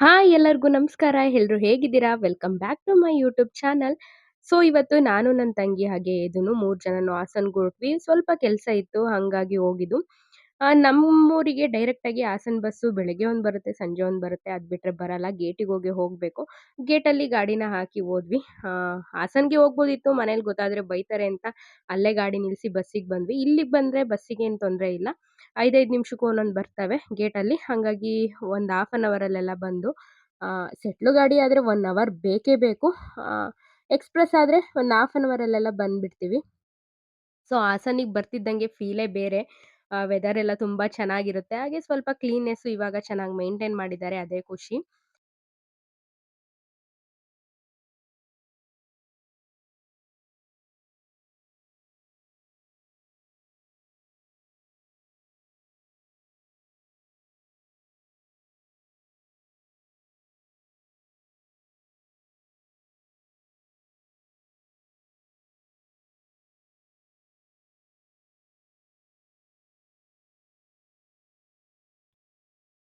Hi ಎಲ್ಲರಿಗೂ ನಮಸ್ಕಾರ. ಎಲ್ರು ಹೇಗಿದ್ದೀರಾ? Welcome back to my YouTube channel so ಇವತ್ತು ನಾನು ನನ್ನ ತಂಗಿ ಹಾಗೆ ಇದನ್ನು ಮೂರು ಜನನು ಹಾಸನ್ಗೆ ಹೊರಟ್ವಿ ಸ್ವಲ್ಪ ಕೆಲಸ ಇತ್ತು, ಹಾಗಾಗಿ ಹೋಗಿದ್ದು. ನಮ್ಮೂರಿಗೆ ಡೈರೆಕ್ಟ್ ಆಗಿ ಹಾಸನ್ ಬಸ್ಸು ಬೆಳಗ್ಗೆ ಒಂದು ಬರುತ್ತೆ, ಸಂಜೆ ಒಂದು ಬರುತ್ತೆ. ಅದು ಬಿಟ್ಟರೆ ಬರಲ್ಲ. ಗೇಟಿಗೆ ಹೋಗಿ ಹೋಗಬೇಕು. ಗೇಟಲ್ಲಿ ಗಾಡಿನ ಹಾಕಿ ಹೋದ್ವಿ. ಹಾಸನ್ಗೆ ಹೋಗ್ಬೋದಿತ್ತು. ಮನೇಲಿ ಗೊತ್ತಾದರೆ ಬೈತಾರೆ ಅಂತ. ಅಲ್ಲೇ ಗಾಡಿ ನಿಲ್ಲಿಸಿ ಬಸ್ಸಿಗೆ ಬಂದ್ವಿ. ಇಲ್ಲಿಗೆ ಬಂದರೆ ಬಸ್ಸಿಗೆ ಏನು ತೊಂದರೆ ಇಲ್ಲ. ಐದೈದು ನಿಮಿಷಕ್ಕೂ ಒಂದೊಂದು ಬರ್ತವೆ ಗೇಟಲ್ಲಿ. ಹಾಗಾಗಿ ಒಂದು ಹಾಫ್ ಆನ್ ಅವರಲ್ಲೆಲ್ಲ ಬಂದು ಸೆಟ್ಲು ಗಾಡಿ ಆದರೆ ಒನ್ ಅವರ್ ಬೇಕೇ ಬೇಕು. ಎಕ್ಸ್ಪ್ರೆಸ್ ಆದರೆ ಒಂದು ಹಾಫ್ ಆನ್ ಅವರಲ್ಲೆಲ್ಲ ಬಂದುಬಿಡ್ತೀವಿ. ಸೊ ಹಾಸನಿಗೆ ಬರ್ತಿದ್ದಂಗೆ ಫೀಲೇ ಬೇರೆ. ವೆದರ್ ಎಲ್ಲ ತುಂಬ ಚೆನ್ನಾಗಿರುತ್ತೆ. ಹಾಗೆ ಸ್ವಲ್ಪ ಕ್ಲೀನ್ನೆಸ್ಸು ಇವಾಗ ಚೆನ್ನಾಗಿ ಮೇಂಟೈನ್ ಮಾಡಿದ್ದಾರೆ, ಅದೇ ಖುಷಿ.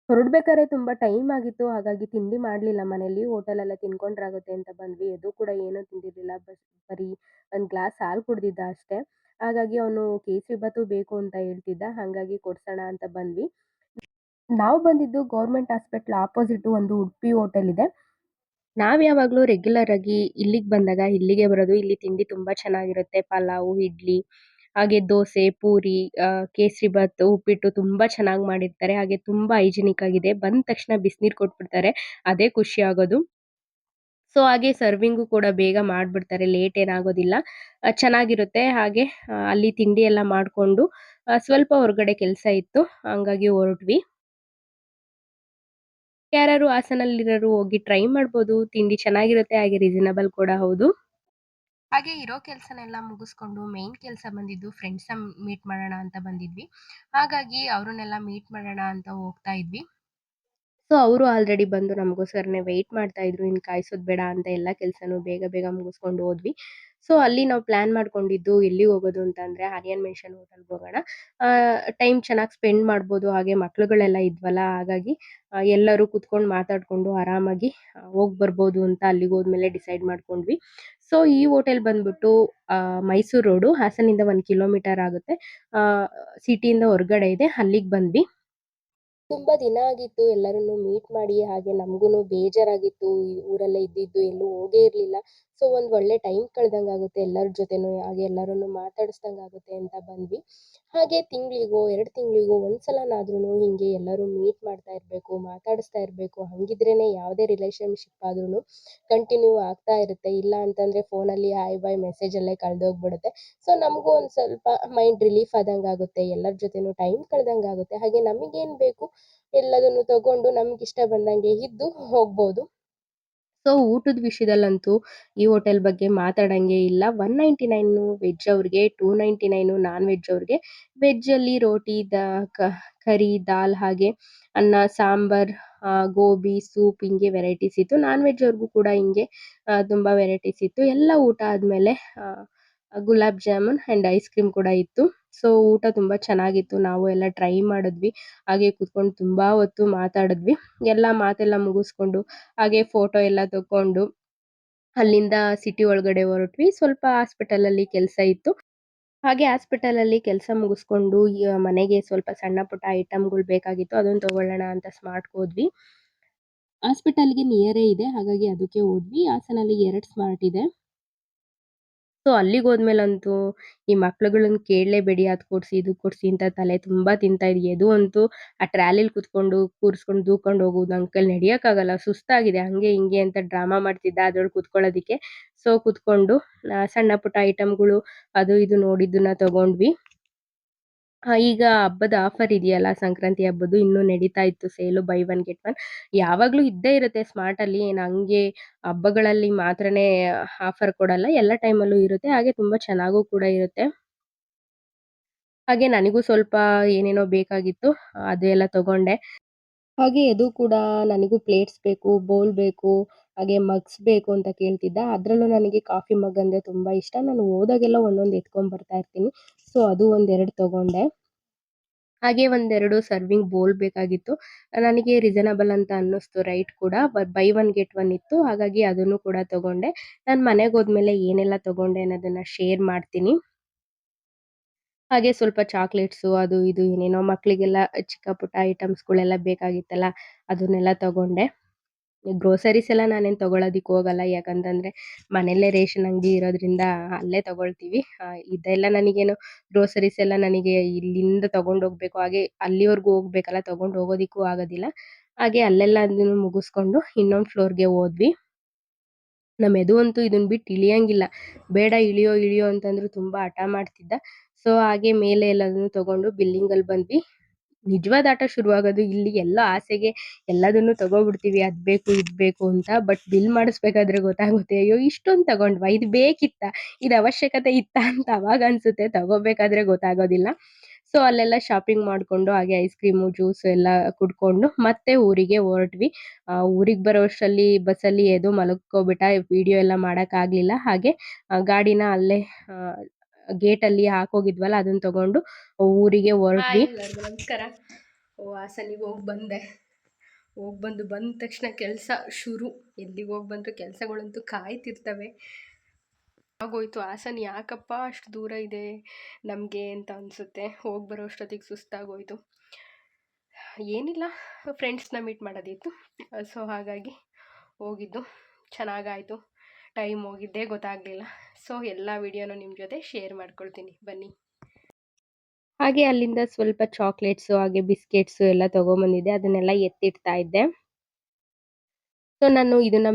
ಹೊರಡ್ಬೇಕಾದ್ರೆ ತುಂಬ ಟೈಮ್ ಆಗಿತ್ತು. ಹಾಗಾಗಿ ತಿಂಡಿ ಮಾಡಲಿಲ್ಲ ಮನೇಲಿ. ಹೋಟೆಲಲ್ಲೇ ತಿನ್ಕೊಂಡ್ರಾಗುತ್ತೆ ಅಂತ ಬಂದ್ವಿ. ಅದು ಕೂಡ ಏನು ತಿಂದಿರಲಿಲ್ಲ. ಬಸ್, ಬರೀ ಒಂದು ಗ್ಲಾಸ್ ಹಾಲು ಕುಡ್ದಿದ್ದ ಅಷ್ಟೇ. ಹಾಗಾಗಿ ಅವನು ಕೇಸರಿಬಾತು ಬೇಕು ಅಂತ ಹೇಳ್ತಿದ್ದ. ಹಾಗಾಗಿ ಕೊಡ್ಸೋಣ ಅಂತ ಬಂದ್ವಿ. ನಾವು ಬಂದಿದ್ದು ಗೌರ್ಮೆಂಟ್ ಹಾಸ್ಪಿಟ್ಲ್ ಆಪೋಸಿಟ್ ಒಂದು ಉಡುಪಿ ಹೋಟೆಲ್ ಇದೆ. ನಾವ್ ಯಾವಾಗಲೂ ರೆಗ್ಯುಲರ್ ಆಗಿ ಇಲ್ಲಿಗೆ ಬಂದಾಗ ಇಲ್ಲಿಗೆ ಬರೋದು. ಇಲ್ಲಿ ತಿಂಡಿ ತುಂಬಾ ಚೆನ್ನಾಗಿರುತ್ತೆ. ಪಲಾವು, ಇಡ್ಲಿ. ಹಾಗೆ ದೋಸೆ, ಪೂರಿ ಕೇಸರಿಬಾತ್ ಉಪ್ಪಿಟ್ಟು ತುಂಬಾ ಚೆನ್ನಾಗಿ ಮಾಡಿರ್ತಾರೆ. ಹಾಗೆ ತುಂಬಾ ಹೈಜಿನಿಕ್ ಆಗಿದೆ. ಬಂದ ತಕ್ಷಣ ಬಿಸಿನೀರು ಕೊಟ್ಬಿಡ್ತಾರೆ. ಅದೇ ಖುಷಿ ಆಗೋದು. ಸೊ, ಹಾಗೆ ಸರ್ವಿಂಗು ಕೂಡ ಬೇಗ ಮಾಡಿಬಿಡ್ತಾರೆ. ಲೇಟ್ ಏನಾಗೋದಿಲ್ಲ. ಚೆನ್ನಾಗಿರುತ್ತೆ. ಹಾಗೆ ಅಲ್ಲಿ ತಿಂಡಿ ಎಲ್ಲ ಮಾಡಿಕೊಂಡು ಸ್ವಲ್ಪ ಹೊರಗಡೆ ಕೆಲಸ ಇತ್ತು. ಹಂಗಾಗಿ ಹೊರಟ್ವಿ. ಯಾರು ಹಾಸನಲ್ಲಿರೋರು ಹೋಗಿ ಟ್ರೈ ಮಾಡ್ಬೋದು. ತಿಂಡಿ ಚೆನ್ನಾಗಿರುತ್ತೆ. ಹಾಗೆ ರೀಸನಬಲ್ ಕೂಡ, ಹೌದು. ಹಾಗೆ ಇರೋ ಕೆಲಸನೆಲ್ಲ ಮುಗಿಸ್ಕೊಂಡು ಮೇನ್ ಕೆಲಸ ಬಂದಿದ್ದು ಫ್ರೆಂಡ್ಸ್ ಮೀಟ್ ಮಾಡೋಣ ಅಂತ ಬಂದಿದ್ವಿ. ಹಾಗಾಗಿ ಅವ್ರನ್ನೆಲ್ಲ ಮೀಟ್ ಮಾಡೋಣ ಅಂತ ಹೋಗ್ತಾ ಇದ್ವಿ. ಸೊ ಅವರು ಆಲ್ರೆಡಿ ಬಂದು ನಮಗೋಸ್ಕರನೇ ವೆಯ್ಟ್ ಮಾಡ್ತಾ ಇದ್ರು ಇನ್ನು ಕಾಯಿಸೋದ್ ಬೇಡ ಅಂತ ಎಲ್ಲ ಕೆಲಸನೂ ಬೇಗ ಬೇಗ ಮುಗಿಸ್ಕೊಂಡು ಹೋದ್ವಿ. ಸೊ ಅಲ್ಲಿ ನಾವು ಪ್ಲಾನ್ ಮಾಡ್ಕೊಂಡಿದ್ದು ಎಲ್ಲಿಗೆ ಹೋಗೋದು ಅಂತ ಅಂದ್ರೆ ಮೆನ್ಷನ್ ಹೋಟೆಲ್ಗೆ ಹೋಗೋಣ. ಟೈಮ್ ಚೆನ್ನಾಗಿ ಸ್ಪೆಂಡ್ ಮಾಡ್ಬೋದು, ಹಾಗೆ ಮಕ್ಳುಗಳೆಲ್ಲ ಇದ್ವಲ್ಲ, ಹಾಗಾಗಿ ಎಲ್ಲರೂ ಕುತ್ಕೊಂಡು ಮಾತಾಡ್ಕೊಂಡು ಆರಾಮಾಗಿ ಹೋಗಿ ಬರ್ಬೋದು ಅಂತ ಅಲ್ಲಿಗೆ ಹೋದ್ಮೇಲೆ ಡಿಸೈಡ್ ಮಾಡ್ಕೊಂಡ್ವಿ. ಸೊ, ಈ ಹೋಟೆಲ್ ಬಂದ್ಬಿಟ್ಟು ಮೈಸೂರು ರೋಡು ಹಾಸನಿಂದ ಒಂದು ಕಿಲೋಮೀಟರ್ ಆಗುತ್ತೆ. ಸಿಟಿಯಿಂದ ಹೊರಗಡೆ ಇದೆ. ಅಲ್ಲಿಗೆ ಬಂದ್ವಿ. ತುಂಬಾ ದಿನ ಆಗಿತ್ತು. ಎಲ್ಲರನ್ನು ಮೀಟ್ ಮಾಡಿ, ಹಾಗೆ ನಮಗೂ ಬೇಜಾರಾಗಿತ್ತು. ಈ ಊರಲ್ಲೇ ಇದ್ದಿದ್ದು ಎಲ್ಲೂ ಹೋಗೇ ಇರಲಿಲ್ಲ. ಸೊ ಒಂದು ಒಳ್ಳೆ ಟೈಮ್ ಕಳ್ದಂಗೆ ಆಗುತ್ತೆ. ಎಲ್ಲರ ಜೊತೆನೂ, ಹಾಗೆ ಎಲ್ಲರನ್ನು ಮಾತಾಡಿಸ್ದಂಗೆ ಆಗುತ್ತೆ ಅಂತ ಬಂದ್ವಿ. ಹಾಗೆ ತಿಂಗಳಿಗೋ, ಎರಡು ತಿಂಗಳಿಗೋ ಒಂದ್ಸಲನಾದ್ರೂ ಹಿಂಗೆ ಎಲ್ಲರೂ ಮೀಟ್ ಮಾಡ್ತಾ ಇರಬೇಕು, ಮಾತಾಡಿಸ್ತಾ ಇರಬೇಕು. ಹಂಗಿದ್ರೇನೆ ಯಾವುದೇ ರಿಲೇಶನ್ಶಿಪ್ ಆದ್ರೂ ಕಂಟಿನ್ಯೂ ಆಗ್ತಾ ಇರುತ್ತೆ. ಇಲ್ಲ ಅಂತಂದರೆ ಫೋನಲ್ಲಿ ಹಾಯ್ ಬಾಯ್ ಮೆಸೇಜಲ್ಲೇ ಕಳೆದೋಗ್ಬಿಡುತ್ತೆ. ಸೊ ನಮಗೂ ಒಂದು ಸ್ವಲ್ಪ ಮೈಂಡ್ ರಿಲೀಫ್ ಆದಂಗೆ ಆಗುತ್ತೆ. ಎಲ್ಲರ ಜೊತೆನೂ ಟೈಮ್ ಕಳ್ದಂಗೆ ಆಗುತ್ತೆ. ಹಾಗೆ ನಮಗೇನು ಬೇಕು? ಎಲ್ಲದನ್ನು ತಗೊಂಡು ಇಷ್ಟ ಬಂದಂಗೆ ಇದ್ದು ಹೋಗ್ಬೋದು. ಸೊ, ಊಟದ ವಿಷಯದಲ್ಲಂತೂ ಈ ಹೋಟೆಲ್ ಬಗ್ಗೆ ಮಾತಾಡಂಗೆ ಇಲ್ಲ. ಒನ್ ನೈಂಟಿ ನೈನು ವೆಜ್ ಅವ್ರಿಗೆ, two ninety nine non veg ಅವ್ರಿಗೆ ವೆಜ್ಜಲ್ಲಿ ರೋಟಿ, ದ ಕರಿ, ದಾಲ್ ಹಾಗೆ ಅನ್ನ, ಸಾಂಬಾರ್ ಗೋಬಿ, ಸೂಪ್ ಹಿಂಗೆ ವೆರೈಟೀಸ್ ಇತ್ತು. ನಾನ್ ವೆಜ್ ಅವ್ರಿಗೂ ಕೂಡ ಹಿಂಗೆ ತುಂಬ ವೆರೈಟೀಸ್ ಇತ್ತು. ಎಲ್ಲ ಊಟ ಆದಮೇಲೆ gulab jamun and ice cream ಕೂಡ ಇತ್ತು. ಸೊ, ಊಟ ತುಂಬ ಚೆನ್ನಾಗಿತ್ತು. ನಾವು ಎಲ್ಲ ಟ್ರೈ ಮಾಡಿದ್ವಿ. ಹಾಗೆ ಕುತ್ಕೊಂಡು ತುಂಬ ಹೊತ್ತು ಮಾತಾಡಿದ್ವಿ. ಎಲ್ಲ ಮಾತೆಲ್ಲ ಮುಗಿಸ್ಕೊಂಡು, ಹಾಗೆ ಫೋಟೋ ಎಲ್ಲ ತಕೊಂಡು ಅಲ್ಲಿಂದ ಸಿಟಿ ಒಳಗಡೆ ಹೊರಟ್ವಿ. ಸ್ವಲ್ಪ ಹಾಸ್ಪಿಟಲಲ್ಲಿ ಕೆಲಸ ಇತ್ತು. ಹಾಗೆ ಹಾಸ್ಪಿಟಲಲ್ಲಿ ಕೆಲಸ ಮುಗಿಸ್ಕೊಂಡು ಮನೆಗೆ ಸ್ವಲ್ಪ ಸಣ್ಣ ಪುಟ್ಟ ಐಟಮ್ಗಳು ಬೇಕಾಗಿತ್ತು. ಅದನ್ನು ತಗೊಳ್ಳೋಣ ಅಂತ ಸ್ಮಾರ್ಟ್ಗೆ ಹೋದ್ವಿ. ಹಾಸ್ಪಿಟಲ್ಗೆ ನಿಯರೇ ಇದೆ. ಹಾಗಾಗಿ ಅದಕ್ಕೆ ಹೋದ್ವಿ. ಹಾಸನಲ್ಲಿ ಎರಡು ಸ್ಮಾರ್ಟ್ ಇದೆ. ಸೊ ಅಲ್ಲಿಗೆ ಹೋದ್ಮೇಲಂತೂ ಈ ಮಕ್ಳುಗಳನ್ನ ಕೇಳಲೇಬೇಡಿ ಅದು ಕೊಡಿಸಿ, ಇದು ಕೊಡಿಸಿ ಅಂತ ತಲೆ ತುಂಬಾ ತಿಂತಾ ಇದೆ ಎದು ಅಂತೂ ಆ ಟ್ರಾಲಿಲಿ ಕುತ್ಕೊಂಡು ಕೂರಿಸ್ಕೊಂಡು ದೂಕೊಂಡು ಹೋಗೋದು ಅಂಕಲ್ ನಡಿಯೋಕ್ಕಾಗಲ್ಲ, ಸುಸ್ತಾಗಿದೆ, ಹಂಗೆ ಹಿಂಗೆ ಅಂತ ಡ್ರಾಮಾ ಮಾಡ್ತಿದ್ದ ಅದ್ರೊಳಗೆ ಕುತ್ಕೊಳ್ಳೋದಕ್ಕೆ. ಸೊ ಕುತ್ಕೊಂಡು ಸಣ್ಣ ಪುಟ್ಟ ಐಟಮ್ಗಳು, ಅದು ಇದು ನೋಡಿದ್ದನ್ನ ತಗೊಂಡ್ವಿ. ಆ, ಈಗ ಹಬ್ಬದ ಆಫರ್ ಇದೆಯಲ್ಲ ಸಂಕ್ರಾಂತಿ ಹಬ್ಬದ್ದು ಇನ್ನೂ ನಡೀತಾ ಇತ್ತು sale buy one get one ಯಾವಾಗಲೂ ಇದ್ದೇ ಇರುತ್ತೆ ಸ್ಮಾರ್ಟಲ್ಲಿ ಏನು ಹಂಗೆ ಹಬ್ಬಗಳಲ್ಲಿ ಮಾತ್ರನೇ ಆಫರ್ ಕೊಡಲ್ಲ ಎಲ್ಲ ಟೈಮಲ್ಲೂ ಇರುತ್ತೆ ಹಾಗೆ ತುಂಬ ಚೆನ್ನಾಗೂ ಕೂಡ ಇರುತ್ತೆ. ಹಾಗೆ ನನಗೂ ಸ್ವಲ್ಪ ಏನೇನೋ ಬೇಕಾಗಿತ್ತು ಅದೆಲ್ಲ ತಗೊಂಡೆ. ಹಾಗೆ ಅದು ಕೂಡ ನನಗೂ ಪ್ಲೇಟ್ಸ್ ಬೇಕು ಬೌಲ್ ಬೇಕು ಹಾಗೆ ಮಗ್ಸ್ ಬೇಕು ಅಂತ ಕೇಳ್ತಿದ್ದ. ಅದರಲ್ಲೂ ನನಗೆ ಕಾಫಿ ಮಗ್ ಅಂದರೆ ತುಂಬ ಇಷ್ಟ. ನಾನು ಹೋದಾಗೆಲ್ಲ ಒಂದೊಂದು ಎತ್ಕೊಂಡ್ ಬರ್ತಾ ಇರ್ತೀನಿ. ಸೊ ಅದು ಒಂದೆರಡು ತಗೊಂಡೆ. ಹಾಗೆ ಒಂದೆರಡು ಸರ್ವಿಂಗ್ ಬೌಲ್ ಬೇಕಾಗಿತ್ತು. ನನಗೆ ರೀಸನಬಲ್ ಅಂತ ಅನ್ನಿಸ್ತು ರೈಟ್ ಕೂಡ. ಬೈ ಒನ್ ಗೆಟ್ ಒನ್ ಇತ್ತು. ಹಾಗಾಗಿ ಅದನ್ನು ಕೂಡ ತಗೊಂಡೆ. ನಾನು ಮನೆಗೆ ಹೋದ್ಮೇಲೆ ಏನೆಲ್ಲ ತಗೊಂಡೆ ಅನ್ನೋದನ್ನ ಶೇರ್ ಮಾಡ್ತೀನಿ. ಹಾಗೆ ಸ್ವಲ್ಪ ಚಾಕ್ಲೇಟ್ಸು ಅದು ಇದು, ಏನೇನೋ ಮಕ್ಕಳಿಗೆಲ್ಲ ಚಿಕ್ಕ ಪುಟ್ಟ ಐಟಮ್ಸ್ಗಳೆಲ್ಲ ಬೇಕಾಗಿತ್ತಲ್ಲ, ಅದನ್ನೆಲ್ಲ ತಗೊಂಡೆ. ಗ್ರೋಸರೀಸ್ ಎಲ್ಲ ನಾನೇನು ತೊಗೊಳೋದಿಕ್ಕೆ ಹೋಗಲ್ಲ. ಯಾಕಂತಂದರೆ ಮನೆಯಲ್ಲೇ ರೇಷನ್ ಅಂಗಡಿ ಇರೋದ್ರಿಂದ ಅಲ್ಲೇ ತಗೊಳ್ತೀವಿ. ಇದೆಲ್ಲ ನನಗೇನು ಗ್ರೋಸರೀಸ್ ಎಲ್ಲ ನನಗೆ ಇಲ್ಲಿಂದ ಹೋಗ್ಬೇಕು. ಹಾಗೆ ಅಲ್ಲಿವರೆಗೂ ಹೋಗ್ಬೇಕಲ್ಲ, ತೊಗೊಂಡು ಹೋಗೋದಿಕ್ಕೂ ಆಗೋದಿಲ್ಲ. ಹಾಗೆ ಅಲ್ಲೆಲ್ಲ ಅದನ್ನು ಮುಗಿಸ್ಕೊಂಡು ಇನ್ನೊಂದು ಫ್ಲೋರ್ಗೆ ಹೋದ್ವಿ. ನಮ್ಮ ಎದು ಅಂತೂ ಇದನ್ನ ಬಿಟ್ಟು ಇಳಿಯಂಗಿಲ್ಲ. ಬೇಡ, ಇಳಿಯೋ ಇಳಿಯೋ ಅಂತಂದ್ರು ತುಂಬಾ ಹಠ ಮಾಡ್ತಿದ್ದ. ಸೊ ಹಾಗೆ ಮೇಲೆ ಎಲ್ಲದನ್ನು ತಗೊಂಡು ಬಿಲ್ಲಿಂಗಲ್ಲಿ ಬಂದ್ವಿ. ನಿಜವಾದ ಆಟ ಶುರುವಾಗೋದು ಇಲ್ಲಿ ಎಲ್ಲ ಆಸೆಗೆ ಎಲ್ಲದನ್ನು ತಗೋಬಿಡ್ತೀವಿ, ಅದ್ ಬೇಕು, ಇದ್ ಬೇಕು ಅಂತ. ಬಟ್ ಬಿಲ್ ಮಾಡಿಸ್ಬೇಕಾದ್ರೆ ಗೊತ್ತಾಗುತ್ತೆ, ಅಯ್ಯೋ ಇಷ್ಟೊಂದು ತಗೊಂಡ್ವ? ಇದು ಬೇಕಿತ್ತ? ಇದ್ ಅವಶ್ಯಕತೆ ಇತ್ತ ಅಂತ ಅವಾಗ ಅನ್ಸುತ್ತೆ, ತಗೋಬೇಕಾದ್ರೆ ಗೊತ್ತಾಗೋದಿಲ್ಲ. ಸೊ ಅಲ್ಲೆಲ್ಲ ಶಾಪಿಂಗ್ ಮಾಡ್ಕೊಂಡು ಹಾಗೆ ಐಸ್ ಕ್ರೀಮು ಜ್ಯೂಸ್ ಎಲ್ಲ ಕುಡ್ಕೊಂಡು ಮತ್ತೆ ಊರಿಗೆ ಹೊರಟ್ವಿ. ಊರಿಗೆ ಬರೋ ಅಷ್ಟರಲ್ಲಿ ಬಸ್ಸಲ್ಲಿ ಎದ್ದು ಮಲಗ್ಕೋಬಿಟ್ಟ ವಿಡಿಯೋ ಎಲ್ಲ ಮಾಡೋಕ್ಕಾಗಲಿಲ್ಲ. ಹಾಗೆ ಗಾಡಿನ ಅಲ್ಲೇ ಗೇಟಲ್ಲಿ ಹಾಕೋಗಿದ್ವಲ್ಲ, ಅದನ್ನ ತಗೊಂಡು ಊರಿಗೆ ಹೊರಟ್ವಿ. ನಮಸ್ಕಾರ. ಹಾಸನಿಗೆ ಹೋಗಿ ಬಂದೆ. ಹೋಗಿ ಬಂದು ಬಂದ ತಕ್ಷಣ ಕೆಲಸ ಶುರು. ಎಲ್ಲಿಗೆ ಹೋಗಿ ಬಂದರೂ ಕೆಲಸಗಳಂತೂ ಕಾಯ್ತಿರ್ತವೆ. ಆಗೋಯ್ತು. ಹಾಸನ ಯಾಕಪ್ಪ ಅಷ್ಟು ದೂರ ಇದೆ ನಮಗೆ ಅಂತ ಅನಿಸುತ್ತೆ. ಹೋಗಿ ಬರೋ ಅಷ್ಟೊತ್ತಿಗೆ ಸುಸ್ತಾಗೋಯ್ತು. ಏನಿಲ್ಲ ಫ್ರೆಂಡ್ಸ್ನ ಮೀಟ್ ಮಾಡೋದಿತ್ತು. ಸೊ ಹಾಗಾಗಿ ಹೋಗಿದ್ದು. ಚೆನ್ನಾಗಾಯಿತು. ಟೈಮ್ ಹೋಗಿದ್ದೇ ಗೊತ್ತಾಗಲಿಲ್ಲ. ಸೊ ಎಲ್ಲ ವಿಡಿಯೋನು ನಿಮ್ಮ ಜೊತೆ ಶೇರ್ ಮಾಡ್ಕೊಳ್ತೀನಿ. ಬನ್ನಿ. ಹಾಗೆ ಅಲ್ಲಿಂದ ಸ್ವಲ್ಪ ಚಾಕ್ಲೇಟ್ಸು ಹಾಗೆ ಬಿಸ್ಕೆಟ್ಸು ಎಲ್ಲ ತೊಗೊಂಬಂದಿದ್ದೆ. ಅದನ್ನೆಲ್ಲ ಎತ್ತಿಡ್ತಾ ಇದ್ದೆ. ಸೊ ನಾನು ಇದನ್ನ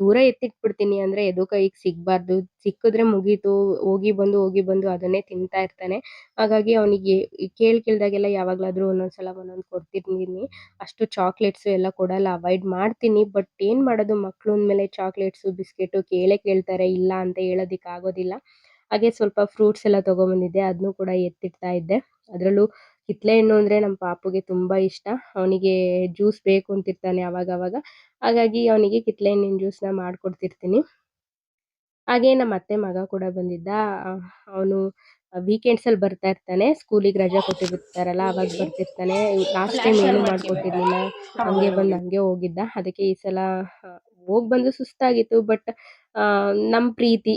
ದೂರ ಎತ್ತಿಟ್ಬಿಡ್ತೀನಿ ಅಂದ್ರೆ ಎದು ಕೈಗೆ ಸಿಗ್ಬಾರ್ದು. ಸಿಕ್ಕಿದ್ರೆ ಮುಗೀತು. ಹೋಗಿ ಬಂದು ಹೋಗಿ ಬಂದು ಅದನ್ನೇ ತಿಂತಾ ಇರ್ತಾನೆ. ಹಾಗಾಗಿ ಅವನಿಗೆ ಕೇಳ್ ಕೇಳ್ದಾಗೆಲ್ಲ ಯಾವಾಗ್ಲಾದ್ರೂ ಒಂದೊಂದ್ಸಲ ಒಂದೊಂದು ಕೊಡ್ತಿರ್ತೀನಿ. ಅಷ್ಟು ಚಾಕ್ಲೇಟ್ಸ್ ಎಲ್ಲ ಕೊಡಲ್ಲ. ಅವಾಯ್ಡ್ ಮಾಡ್ತೀನಿ. ಬಟ್ ಏನ್ ಮಾಡೋದು? ಮಕ್ಳು ಮೇಲೆ ಚಾಕ್ಲೇಟ್ಸು, ಬಿಸ್ಕೆಟು ಕೇಳೇ ಕೇಳ್ತಾರೆ. ಇಲ್ಲ ಅಂತ ಹೇಳೋದಿಕ್ ಆಗೋದಿಲ್ಲ ಹಾಗೆ ಸ್ವಲ್ಪ ಫ್ರೂಟ್ಸ್ ಎಲ್ಲ ತಗೊಂಬಂದಿದ್ದೆ. ಅದನ್ನು ಕೂಡ ಎತ್ತಿಡ್ತಾ ಇದ್ದೆ. ಅದರಲ್ಲೂ ಕಿತ್ಲೆ ಹಣ್ಣು ಅಂದರೆ ನಮ್ಮ ಪಾಪುಗೆ ತುಂಬಾ ಇಷ್ಟ. ಅವನಿಗೆ ಜ್ಯೂಸ್ ಬೇಕು ಅಂತಿರ್ತಾನೆ ಅವಾಗ ಹಾಗಾಗಿ ಅವನಿಗೆ ಕಿತ್ತಳೆ ಹಣ್ಣಿನ ನಾ ಮಾಡ್ಕೊಡ್ತಿರ್ತೀನಿ. ಹಾಗೆ ನಮ್ಮ ಅತ್ತೆ ಮಗ ಕೂಡ ಬಂದಿದ್ದ. ಅವನು ವೀಕೆಂಡ್ಸ್ ಅಲ್ಲಿ ಬರ್ತಾ ಇರ್ತಾನೆ. ಸ್ಕೂಲಿಗೆ ರಜಾ ಕೊಟ್ಟಿರ್ತಾರಲ್ಲ, ಅವಾಗ ಬರ್ತಿರ್ತಾನೆ. ಲಾಸ್ಟ್ ಟೈಮ್ ಏನು ಮಾಡ್ಕೊಟ್ಟಿರ್ಲಿಲ್ಲ. ಹಂಗೆ ಬಂದು ಹಂಗೆ ಹೋಗಿದ್ದ. ಅದಕ್ಕೆ ಈ ಸಲ ಹೋಗ್ ಬಂದು ಸುಸ್ತಾಗಿತ್ತು. ಬಟ್ ನಮ್ಮ ಪ್ರೀತಿ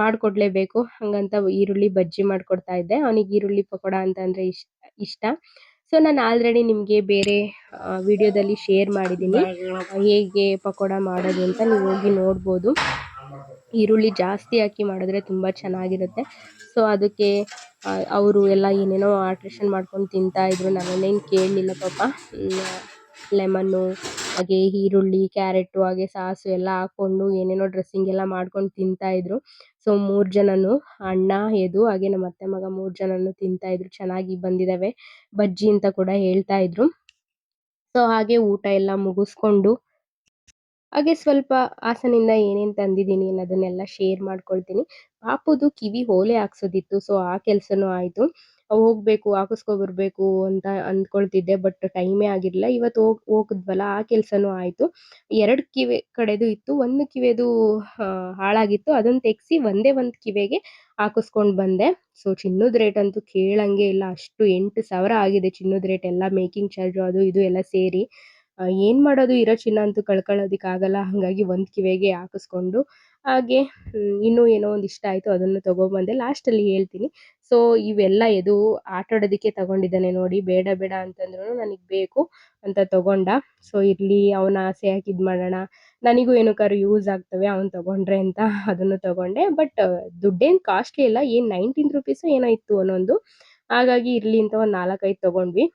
ಮಾಡ್ಕೊಡ್ಲೇಬೇಕು. ಹಂಗಂತ ಈರುಳ್ಳಿ ಬಜ್ಜಿ ಮಾಡ್ಕೊಡ್ತಾ ಇದ್ದೆ. ಅವನಿಗೆ ಈರುಳ್ಳಿ ಪಕೋಡ ಅಂತ ಅಂದರೆ ಇಷ್ಟ ಇಷ್ಟ. ಸೊ ನಾನು ಆಲ್ರೆಡಿ ನಿಮಗೆ ಬೇರೆ ವಿಡಿಯೋದಲ್ಲಿ ಶೇರ್ ಮಾಡಿದ್ದೀನಿ. ಹೇಗೆ ಪಕೋಡ ಮಾಡೋದು ಅಂತ ನೀವು ಹೋಗಿ ನೋಡ್ಬೋದು. ಈರುಳ್ಳಿ ಜಾಸ್ತಿ ಹಾಕಿ ಮಾಡಿದ್ರೆ ತುಂಬ ಚೆನ್ನಾಗಿರುತ್ತೆ. ಸೊ ಅದಕ್ಕೆ ಅವರು ಎಲ್ಲ ಏನೇನೋ ಆಲ್ಟ್ರೇಷನ್ ಮಾಡ್ಕೊಂಡು ತಿಂತಾಯಿದ್ರು ನನ್ನನ್ನೇನು ಕೇಳಲಿಲ್ಲ ಪಾಪ. ಲೆಮನ್ನು ಹಾಗೆ ಈರುಳ್ಳಿ ಕ್ಯಾರೆಟು ಹಾಗೆ ಸಾಸು ಎಲ್ಲ ಹಾಕ್ಕೊಂಡು ಏನೇನೋ ಡ್ರೆಸ್ಸಿಂಗ್ ಎಲ್ಲ ಮಾಡ್ಕೊಂಡು ತಿಂತಾಯಿದ್ರು ಸೊ, ಮೂರು ಜನನು, ಅಣ್ಣ, ಎದು, ಹಾಗೆ ನಮ್ಮ ಅತ್ತೆ ಮಗ ಮೂರು ಜನನು ತಿಂತಾ ಇದ್ರು, ಚೆನ್ನಾಗಿ ಬಂದಿದಾವೆ. ಬಜ್ಜಿ ಅಂತ ಕೂಡ ಹೇಳ್ತಾ ಇದ್ರು. ಸೊ, ಹಾಗೆ ಊಟ ಎಲ್ಲ ಮುಗಿಸ್ಕೊಂಡು, ಹಾಗೆ ಸ್ವಲ್ಪ ಹಾಸನಿಂದ ಏನೇನು ತಂದಿದ್ದೀನಿ ಅನ್ನೋದನ್ನೆಲ್ಲ ಶೇರ್ ಮಾಡ್ಕೊಳ್ತೀನಿ. ಪಾಪುದು ಕಿವಿ ಓಲೆ ಹಾಕ್ಸೋದಿತ್ತು, ಸೊ, ಆ ಕೆಲಸನೂ ಆಯಿತು. ಹೋಗ್ಬೇಕು ಹಾಕಿಸ್ಕೊಬರ್ಬೇಕು ಅಂತ ಅಂದ್ಕೊಳ್ತಿದ್ದೆ ಬಟ್ ಟೈಮೇ ಆಗಿರಲಿಲ್ಲ. ಇವತ್ತು ಹೋಗ್, ಹೋಗಿದ್ವಲ್ಲ, ಆ ಕೆಲಸನೂ ಆಯಿತು. ಎರಡು ಕಿವಿ ಕಡೆದು ಇತ್ತು. ಒಂದು ಕಿವಿದು ಹಾಳಾಗಿತ್ತು. ಅದನ್ನು ತೆಗ್ಸಿ ಒಂದೇ ಒಂದು ಕಿವಿಗೆ ಹಾಕಿಸ್ಕೊಂಡು ಬಂದೆ. ಸೊ ಚಿನ್ನದ ರೇಟ್ ಅಂತೂ ಕೇಳಂಗೆ ಇಲ್ಲ. ಅಷ್ಟು ಎಂಟು ಸಾವಿರ ಆಗಿದೆ ಚಿನ್ನದ ರೇಟ್ ಎಲ್ಲ, ಮೇಕಿಂಗ್ ಚಾರ್ಜು ಅದು ಇದು ಎಲ್ಲ ಸೇರಿ. ಏನು ಮಾಡೋದು ಇರೋ ಚಿನ್ನ ಅಂತೂ ಆಗಲ್ಲ ಹಾಗಾಗಿ ಒಂದು ಕಿವಿಗೆ ಹಾಕಿಸ್ಕೊಂಡು ಹಾಗೆ ಇನ್ನೂ ಏನೋ ಒಂದು ಇಷ್ಟ ಆಯಿತು ಅದನ್ನು ತೊಗೊಬಂದೆ ಲಾಸ್ಟಲ್ಲಿ ಹೇಳ್ತೀನಿ. ಸೊ, ಇವೆಲ್ಲ ಇದು ಆಟ ಆಡೋದಕ್ಕೆ ತಗೊಂಡಿದ್ದಾನೆ ನೋಡಿ, ಬೇಡ ಬೇಡ ಅಂತಂದ್ರೂ ನನಗೆ ಬೇಕು ಅಂತ ತಗೊಂಡ. ಸೊ, ಇರಲಿ, ಅವನ ಆಸೆ ಹಾಕಿ ಇದು ಮಾಡೋಣ? ನನಗೂ ಏನಕ್ಕಾದ್ರು ಯೂಸ್ ಆಗ್ತವೆ, ಅವ್ನು ತಗೊಂಡ್ರೆ ಅಂತ ಅದನ್ನು ತಗೊಂಡೆ. ಬಟ್, ದುಡ್ಡೇನು ಕಾಸ್ಟ್ಲಿ ಇಲ್ಲ, ಏನು ನೈನ್ಟೀನ್ ರುಪೀಸು ಏನೋ ಇತ್ತು ಅನ್ನೊಂದು. ಹಾಗಾಗಿ ಇರಲಿ ಅಂತ ಒಂದು ನಾಲ್ಕೈದು ತೊಗೊಂಡ್ವಿ.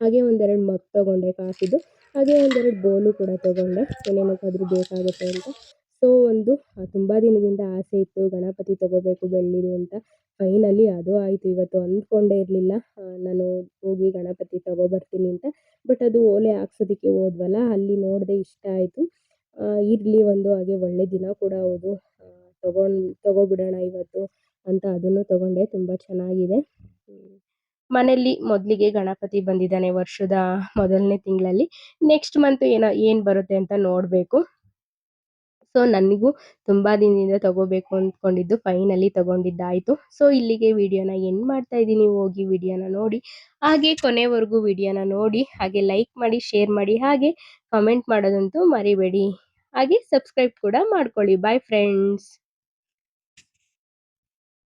ಹಾಗೆ ಒಂದೆರಡು ಮಗ್ ತೊಗೊಂಡೆ ಕಾಫಿದು ಹಾಗೆ ಒಂದೆರಡು ಬೋಲು ಕೂಡ ತೊಗೊಂಡೆ. ಏನೇನಕ್ಕಾದ್ರೂ ಬೇಕಾಗುತ್ತೆ ಅಂತ. ಸೊ ಒಂದು ತುಂಬ ದಿನದಿಂದ ಆಸೆ ಇತ್ತು. ಗಣಪತಿ ತಗೋಬೇಕು ಬೆಳ್ಳಿದು ಅಂತ. ಫೈನಲಿ ಅದು ಆಯಿತು. ಇವತ್ತು ಅಂದ್ಕೊಂಡೇ ಇರಲಿಲ್ಲ. ನಾನು ಹೋಗಿ ಗಣಪತಿ ತಗೋಬರ್ತೀನಿ ಅಂತ. ಬಟ್ ಅದು ಓಲೆ ಹಾಕ್ಸೋದಕ್ಕೆ ಹೋದ್ವಲ್ಲ, ಅಲ್ಲಿ ನೋಡಿದೆ ಇಷ್ಟ ಆಯಿತು. ಇರಲಿ ಒಂದು ಹಾಗೆ ಒಳ್ಳೆ ದಿನ ಕೂಡ ಹೌದು. ತಗೊಂಡು, ತಗೋಬಿಡೋಣ ಇವತ್ತು ಅಂತ ಅದನ್ನು ತಗೊಂಡೆ. ತುಂಬ ಚೆನ್ನಾಗಿದೆ. ಮನೆಯಲ್ಲಿ ಮೊದಲಿಗೆ ಗಣಪತಿ ಬಂದಿದ್ದಾನೆ ವರ್ಷದ ಮೊದಲನೇ ತಿಂಗಳಲ್ಲಿ. ನೆಕ್ಸ್ಟ್ ಮಂತ್ ಏನೋ, ಏನು ಬರುತ್ತೆ ಅಂತ ನೋಡಬೇಕು. ಸೊ ನನಗೂ ತುಂಬ ದಿನದಿಂದ ತಗೋಬೇಕು ಅಂದ್ಕೊಂಡಿದ್ದು ಫೈನಲಿ ತಗೊಂಡಿದ್ದಾಯಿತು. ಸೊ ಇಲ್ಲಿಗೆ ವಿಡಿಯೋನ ಎಂಡ್ ಮಾಡ್ತಾ ಇದ್ದೀನಿ. ಹೋಗಿ ವಿಡಿಯೋನ ನೋಡಿ, ಹಾಗೆ ಕೊನೆವರೆಗೂ ವಿಡಿಯೋನ ನೋಡಿ, ಹಾಗೆ ಲೈಕ್ ಮಾಡಿ ಶೇರ್ ಮಾಡಿ, ಹಾಗೆ ಕಮೆಂಟ್ ಮಾಡೋದಂತೂ ಮರಿಬೇಡಿ. ಹಾಗೆ ಸಬ್ಸ್ಕ್ರೈಬ್ ಕೂಡ ಮಾಡ್ಕೊಳ್ಳಿ. Bye friends